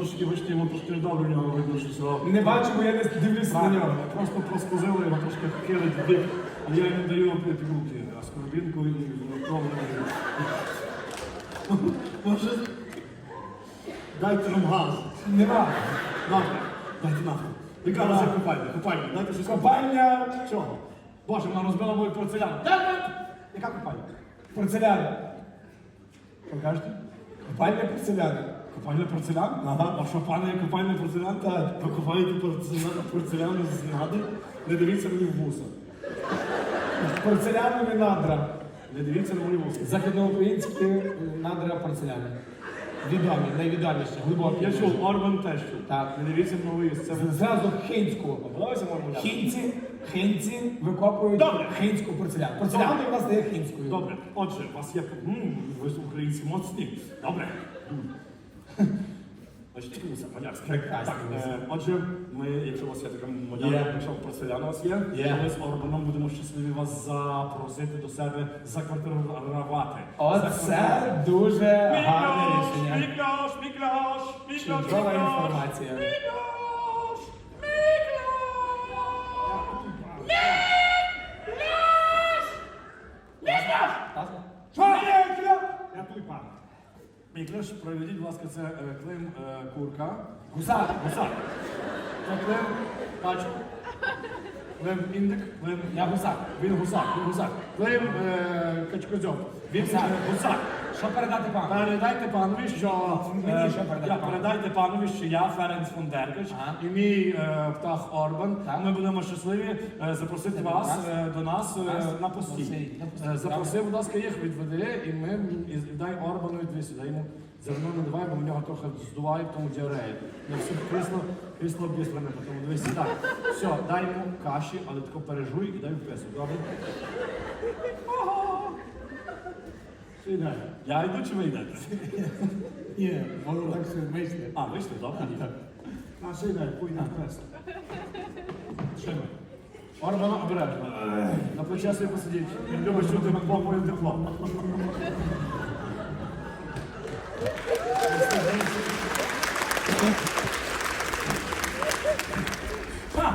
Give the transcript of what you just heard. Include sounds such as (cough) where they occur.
трошки, бачите, йому трошки недобре в нього видно, що. Не бачу, бо я не дивлюся на нього. Просто проскозили його трошки килить в бік, але я йому даю під руки, а скорбінку і знову. Може, дайте нам газ. Нема. Добре, дайте нахуй. Яка у вас є купальня? Купальня, дайте щось. Копальня Чого? Боже, вона розбила мою порцеляну. Яка купальня? порцеляни. Покажете? Копальня порцеляни. Купальня порцелян? Ага. А що, пане, купальня порцелян? Так. Ви купаєте порцелян, порцеляну з нади? Не дивіться мені в вуса. Порцелянові надра. Не дивіться на мої вуса. Західноукраїнські надра порцеляни. Відомі, найвідоміші, глибокі. Я чув, Орбан теж чув. Так. Не дивіться на мої вуса. Це ви- Зразу хинську. Подобається Орбан? Хінці, хинці викопують Добре. хинську порцеляну. Порцеляна у нас є хинською. Добре, отже, у вас є. М, Ви ж українці моцні. Добре. Вуса, малярські. Прекрасні Так, е, отже, ми, якщо у вас є така моя, Є. якщо порцеляна у вас є, Є. то ми з Орбаном будемо щасливі вас запросити до себе заквартирувати. Оце дуже гарне рішення. Міклош, Міклош, Міклош, Чудова інформація. Міклош, Що? Я тут пан. клеш, проведіть, будь ласка, це е, клим е, курка. Гусак. Гусак. Це клим качок. Клим індик, клим Я гусак. Він гусак, він гусак. Клим е, качкозьоб. Він Гусак. е, гусак. Що передати пану? Передайте панові, що Мені е, що передати я- пану? передайте панові, що я Ференц фон Деркач Ага. і мій е, птах Орбан. Так. Ми будемо щасливі е, запросити вас нас? е, до нас е, на постій. На постій. Е, Запроси, будь ласка, їх відведи, і ми і дай Орбану відвези сюди. Йому зерно не давай, бо в нього трохи здуває, тому діарея. На всю крісло, крісло обіслене, тому дивись так. Все, дай йому каші, але тако пережуй і дай впису. Добре? Йде? Я йду чи ви йдете? (laughs) Ні, воно так все вийшли. А, вийшли, добре? А, що йде, пуйна впису. Що? Орбана обережно. На плече собі посидіть. Він любить чути попою тепло.